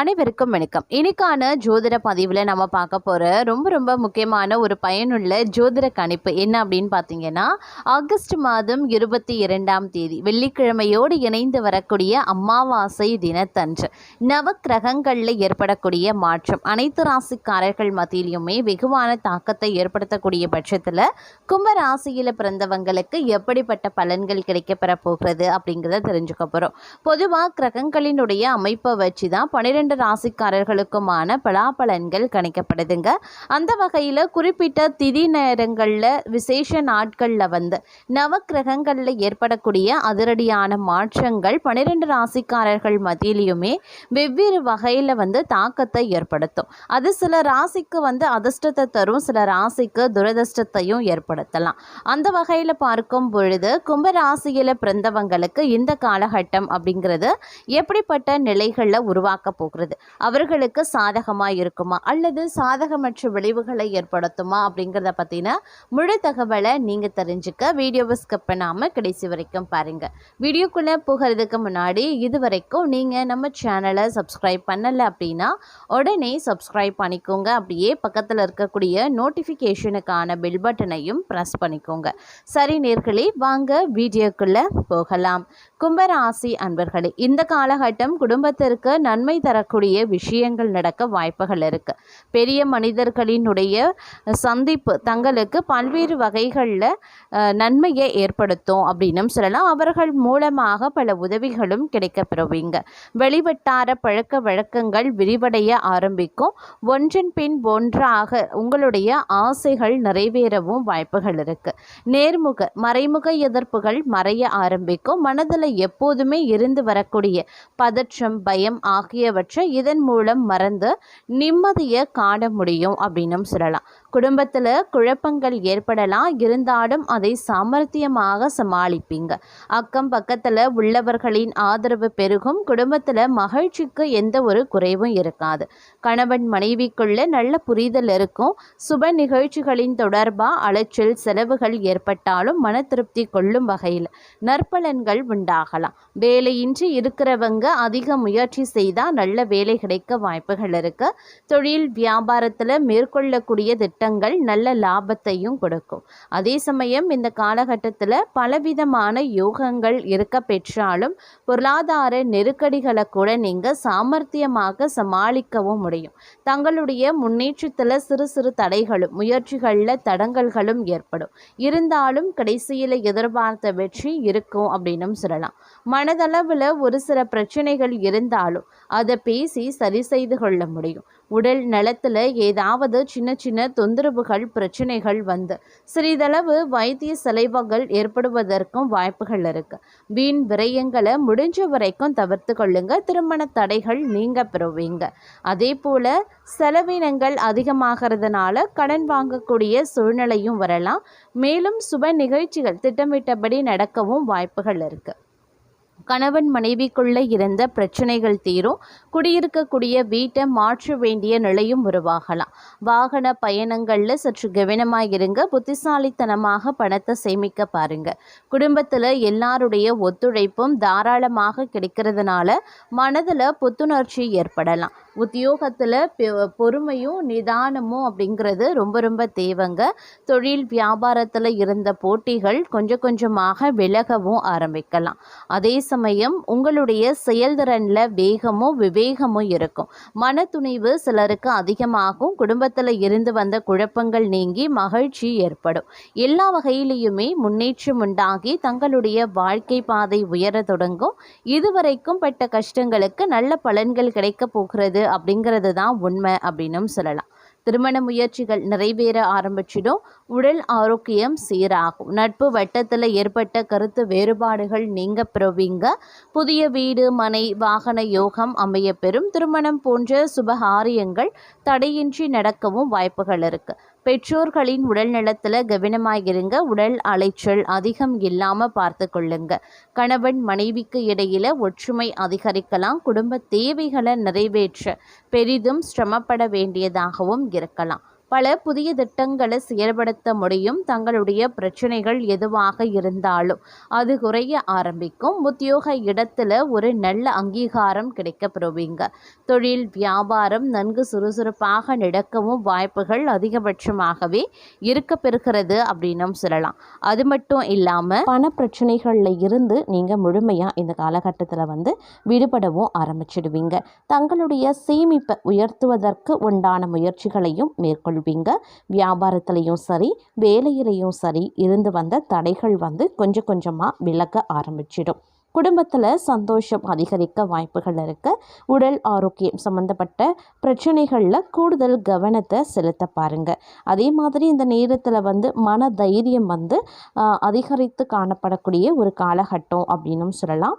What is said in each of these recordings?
அனைவருக்கும் வணக்கம். இன்னைக்கான ஜோதிட பதிவில் நம்ம பார்க்க போகிற ரொம்ப ரொம்ப முக்கியமான ஒரு பயனுள்ள ஜோதிட கணிப்பு என்ன அப்படின்னு பார்த்தீங்கன்னா ஆகஸ்ட் மாதம் இருபத்தி இரண்டாம் தேதி வெள்ளிக்கிழமையோடு இணைந்து வரக்கூடிய அமாவாசை தினத்தன்று நவக்கிரகங்களில் ஏற்படக்கூடிய மாற்றம் அனைத்து ராசிக்காரர்கள் மத்தியிலுமே வெகுவான தாக்கத்தை ஏற்படுத்தக்கூடிய பட்சத்தில் கும்ப ராசியில் பிறந்தவங்களுக்கு எப்படிப்பட்ட பலன்கள் கிடைக்கப்பெற போகிறது அப்படிங்கிறத தெரிஞ்சுக்க போகிறோம் பொதுவாக கிரகங்களினுடைய அமைப்பை வச்சு தான் பன்னிரெண்டு ராசிக்காரர்களுக்குமான பலாபலன்கள் கணிக்கப்படுதுங்க. அந்த வகையில் குறிப்பிட்ட திதி நேரங்களில் விசேஷ நாட்களில் வந்து நவக்கிரகங்களில் ஏற்படக்கூடிய அதிரடியான மாற்றங்கள் பன்னிரெண்டு ராசிக்காரர்கள் மத்தியிலையுமே வெவ்வேறு வகையில் வந்து தாக்கத்தை ஏற்படுத்தும். அது சில ராசிக்கு வந்து அதிர்ஷ்டத்தை தரும் சில ராசிக்கு துரதிர்ஷ்டத்தையும் ஏற்படுத்தலாம். அந்த வகையில் பார்க்கும் பொழுது கும்பராசியில் பிறந்தவங்களுக்கு இந்த காலகட்டம் அப்படிங்கிறது எப்படிப்பட்ட நிலைகளில் உருவாக்க போகிறது. அவர்களுக்கு சாதகமாக இருக்குமா? அல்லது சாதகமற்ற விளைவுகளை ஏற்படுத்துமா? அப்படிங்கிறத பற்றின முழு தகவலை நீங்கள் தெரிஞ்சுக்க வீடியோவை ஸ்கிப் பண்ணாமல் கடைசி வரைக்கும் பாருங்கள் வீடியோக்குள்ளே போகிறதுக்கு முன்னாடி இது வரைக்கும் நீங்கள் நம்ம சேனலை சப்ஸ்கிரைப் பண்ணலை அப்படின்னா உடனே சப்ஸ்கிரைப் பண்ணிக்கோங்க. அப்படியே பக்கத்தில் இருக்கக்கூடிய நோட்டிஃபிகேஷனுக்கான பில் பட்டனையும் ப்ரெஸ் பண்ணிக்கோங்க. சரி நேர்களே வாங்க வீடியோக்குள்ளே போகலாம். கும்பராசி அன்பர்களே இந்த காலகட்டம் குடும்பத்திற்கு நன்மை தர வரக்கூடிய விஷயங்கள் நடக்க வாய்ப்புகள் இருக்கு. பெரிய மனிதர்களினுடைய சந்திப்பு தங்களுக்கு பல்வேறு வகைகளில் நன்மையை ஏற்படுத்தும் அப்படின்னும் சொல்லலாம். அவர்கள் மூலமாக பல உதவிகளும் கிடைக்கப்பெறுவீங்க. வெளிவட்டார பழக்க வழக்கங்கள் விரிவடைய ஆரம்பிக்கும். ஒன்றின் பின் ஒன்றாக உங்களுடைய ஆசைகள் நிறைவேறவும் வாய்ப்புகள் இருக்கு. நேர்முக மறைமுக எதிர்ப்புகள் மறைய ஆரம்பிக்கும். மனதில் எப்போதுமே இருந்து வரக்கூடிய பதற்றம் பயம் ஆகியவற்றை இதன் மூலம் மறந்து நிம்மதியை காண முடியும் அப்படின்னும் சொல்லலாம். குடும்பத்தில் குழப்பங்கள் ஏற்படலாம். இருந்தாலும் அதை சாமர்த்தியமாக சமாளிப்பீங்க. அக்கம் பக்கத்தில் உள்ளவர்களின் ஆதரவு பெருகும். குடும்பத்தில் மகிழ்ச்சிக்கு எந்த ஒரு குறைவும் இருக்காது. கணவன் மனைவிக்குள்ள நல்ல புரிதல் இருக்கும். சுப நிகழ்ச்சிகளின் தொடர்பாக அலைச்சல் செலவுகள் ஏற்பட்டாலும் மன திருப்தி கொள்ளும் வகையில் நற்பலன்கள் உண்டாகலாம். வேலையின்றி இருக்கிறவங்க அதிக முயற்சி செய்தால் நல்ல வேலை கிடைக்க வாய்ப்புகள் இருக்கு. தொழில் வியாபாரத்தில் மேற்கொள்ளக்கூடிய திட்டங்கள் நல்ல லாபத்தையும் கொடுக்கும். அதே சமயம் இந்த காலகட்டத்தில் பலவிதமான யோகங்கள் இருக்க பெற்றாலும் பொருளாதார நெருக்கடிகளை கூட நீங்கள் சாமர்த்தியமாக சமாளிக்கவும் முடியும். தங்களுடைய முன்னேற்றத்தில் சிறு சிறு தடைகளும் முயற்சிகளில் தடங்கல்களும் ஏற்படும். இருந்தாலும் கடைசியில் எதிர்பார்த்த வெற்றி இருக்கும் அப்படின்னும் சொல்லலாம். மனதளவில் ஒரு சில பிரச்சனைகள் இருந்தாலும் அதை பேசி சரி செய்து கொள்ள முடியும். உடல் நலத்தில் ஏதாவது சின்ன சின்ன தொந்தரவுகள் பிரச்சனைகள் வந்து சிறிதளவு வைத்திய செலவுகள் ஏற்படுவதற்கும் வாய்ப்புகள் இருக்குது வீண் விரயங்களை முடிஞ்ச வரைக்கும் தவிர்த்து கொள்ளுங்க. திருமண தடைகள் நீங்க பெறுவீங்க. அதே போல் செலவினங்கள் அதிகமாகிறதுனால கடன் வாங்கக்கூடிய சூழ்நிலையும் வரலாம். மேலும் சுப நிகழ்ச்சிகள் திட்டமிட்டபடி நடக்கவும் வாய்ப்புகள் இருக்குது கணவன் மனைவிக்குள்ளே இருந்த பிரச்சனைகள் தீரும். குடியிருக்கக்கூடிய வீட்டை மாற்ற வேண்டிய நிலையும் உருவாகலாம். வாகன பயணங்களில் சற்று கவனமாக இருங்க புத்திசாலித்தனமாக பணத்தை சேமிக்க பாருங்க. குடும்பத்தில் எல்லாருடைய ஒத்துழைப்பும் தாராளமாக கிடைக்கிறதுனால மனதில் புத்துணர்ச்சி ஏற்படலாம். உத்தியோகத்தில் பொறுமையும் நிதானமும் அப்படிங்கிறது ரொம்ப ரொம்ப தேவைங்க. தொழில் வியாபாரத்தில் இருந்த போட்டிகள் கொஞ்சம் கொஞ்சமாக விலகவும் ஆரம்பிக்கலாம். அதே சமயம் உங்களுடைய செயல்திறனில் வேகமும் விவேகமும் இருக்கும். மன துணிவு சிலருக்கு அதிகமாகும். குடும்பத்தில் இருந்து வந்த குழப்பங்கள் நீங்கி மகிழ்ச்சி ஏற்படும். எல்லா வகையிலையுமே முன்னேற்றம் உண்டாகி தங்களுடைய வாழ்க்கை பாதை உயர தொடங்கும். இதுவரைக்கும் பட்ட கஷ்டங்களுக்கு நல்ல பலன்கள் கிடைக்க போகிறது. அப்படிங்கிறது தான் உண்மை அப்படின்னும் சொல்லலாம். திருமண முயற்சிகள் நிறைவேற ஆரம்பிச்சிடும். உடல் ஆரோக்கியம் சீராகும். நட்பு வட்டத்தில் ஏற்பட்ட கருத்து வேறுபாடுகள் நீங்க பெறுவீங்க. புதிய வீடு மனை வாகன யோகம் அமைய பெறும். திருமணம் போன்ற சுபகாரியங்கள் தடையின்றி நடக்கவும் வாய்ப்புகள் இருக்கு. பெற்றோர்களின் உடல் நலத்தில் கவனமாக இருங்க. உடல் அலைச்சல் அதிகம் இல்லாமல் பார்த்து கொள்ளுங்க. கணவன் மனைவிக்கு இடையில ஒற்றுமை அதிகரிக்கலாம். குடும்ப தேவைகளை நிறைவேற்ற பெரிதும் சிரமப்பட வேண்டியதாகவும் இருக்கலாம். பல புதிய திட்டங்களை செயல்படுத்த முடியும். தங்களுடைய பிரச்சனைகள் எதுவாக இருந்தாலும் அது குறைய ஆரம்பிக்கும். உத்தியோக இடத்துல ஒரு நல்ல அங்கீகாரம் கிடைக்கப்பெறுவீங்க தொழில் வியாபாரம் நன்கு சுறுசுறுப்பாக நடக்கவும் வாய்ப்புகள் அதிகபட்சமாகவே இருக்க பெறுகிறது அப்படின்னும் சொல்லலாம். அது மட்டும் இல்லாமல் பண பிரச்சனைகளில் இருந்து நீங்கள் முழுமையாக இந்த காலகட்டத்தில் வந்து விடுபடவும் ஆரம்பிச்சிடுவீங்க. தங்களுடைய சேமிப்பை உயர்த்துவதற்கு உண்டான முயற்சிகளையும் மேற்கொள்வீங்க வியாபாரத்திலையும் சரி வேலையிலையும் சரி இருந்து வந்த தடைகள் வந்து கொஞ்சம் கொஞ்சமாக விலக ஆரம்பிச்சிடும். குடும்பத்தில் சந்தோஷம் அதிகரிக்க வாய்ப்புகள் இருக்குது உடல் ஆரோக்கியம் சம்மந்தப்பட்ட பிரச்சனைகளில் கூடுதல் கவனத்தை செலுத்த பாருங்கள் அதே மாதிரி இந்த நேரத்தில் வந்து மன தைரியம் வந்து அதிகரித்து காணப்படக்கூடிய ஒரு காலகட்டம் அப்படின்னும் சொல்லலாம்.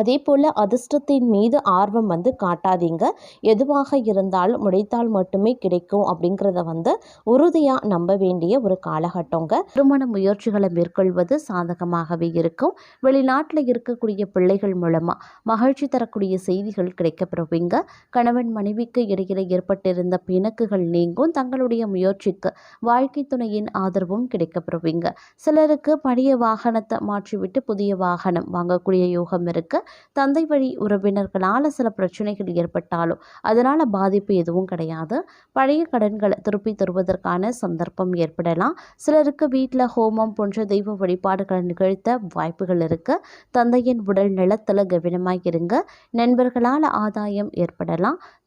அதே போல் அதிர்ஷ்டத்தின் மீது ஆர்வம் வந்து காட்டாதீங்க. எதுவாக இருந்தாலும் முடைத்தால் மட்டுமே கிடைக்கும் அப்படிங்கிறத வந்து உறுதியாக நம்ப வேண்டிய ஒரு காலகட்டங்க. திருமண முயற்சிகளை மேற்கொள்வது சாதகமாகவே இருக்கும். வெளிநாட்டில் இருக்கக்கூடிய பிள்ளைகள் மூலமாக மகிழ்ச்சி தரக்கூடிய செய்திகள் கிடைக்கப்பெறுவீங்க. கணவன் மனைவிக்கு இடையில ஏற்பட்டிருந்த பிணக்குகள் நீங்கும். தங்களுடைய முயற்சிக்கு வாழ்க்கை துணையின் ஆதரவும் கிடைக்கப்பெறுவீங்க. சிலருக்கு பழைய வாகனத்தை மாற்றிவிட்டு புதிய வாகனம் வாங்கக்கூடிய யோகம் இருக்குது தந்தை வழி உறவினர்களால் சில பிரச்சனைகள் ஏற்பட்டாலும் அதனால் பாதிப்பு எதுவும் கிடையாது. பழைய கடன்களை திருப்பி தருவதற்கான சந்தர்ப்பம் ஏற்படலாம். சிலருக்கு வீட்டில் ஹோமம் போன்ற தெய்வ வழிபாடுகளை நிகழ்த்த வாய்ப்புகள் இருக்கு. தந்தையின் உடல் நலத்தில் கவனமாக இருங்க. நண்பர்களால் ஆதாயம் ஏற்படலாம்.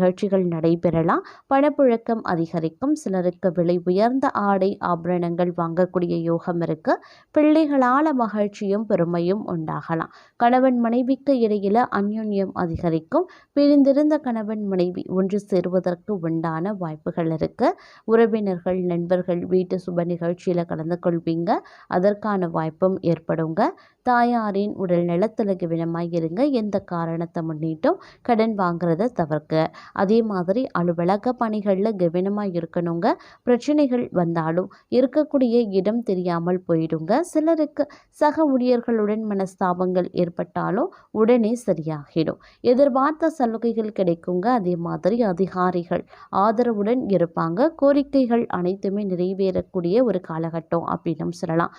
நிகழ்ச்சிகள் நடைபெறலாம். பணப்புழக்கம் அதிகரிக்கும். சிலருக்கு விலை உயர்ந்த ஆடை ஆபரணங்கள் வாங்கக்கூடிய யோகம் இருக்கு. பிள்ளைகளால் மகிழ்ச்சியும் பெருமையும் உண்டாகலாம். கணவன் மனைவிக்கு இடையில அந்யுன்யம் அதிகரிக்கும். பிரிந்திருந்த கணவன் மனைவி ஒன்று சேருவதற்கு உண்டான வாய்ப்புகள் இருக்கு. உறவினர்கள் நண்பர்கள் வீட்டு சுப நிகழ்ச்சியில் கலந்து கொள்வீங்க. அதற்கான வாய்ப்பும் ஏற்படுங்க. தாயாரின் உடல் நலத்தில் கவனமாக இருங்க. எந்த காரணத்தை முன்னிட்டும் கடன் வாங்குறத தவிர்க்க. அதே மாதிரி அலுவலக பணிகளில் கவனமாக இருக்கணுங்க. பிரச்சனைகள் வந்தாலும் இருக்கக்கூடிய இடம் தெரியாமல் போயிடுங்க. சிலருக்கு சக ஊழியர்களுடன் மனஸ்தாபங்கள் ஏற்பட்டாலும் உடனே சரியாகிடும். எதிர்பார்த்த சலுகைகள் கிடைக்குங்க. அதே மாதிரி அதிகாரிகள் ஆதரவுடன் இருப்பாங்க. கோரிக்கைகள் அனைத்துமே நிறைவேறக்கூடிய ஒரு காலகட்டம் அப்படின்னு சொல்லலாம்.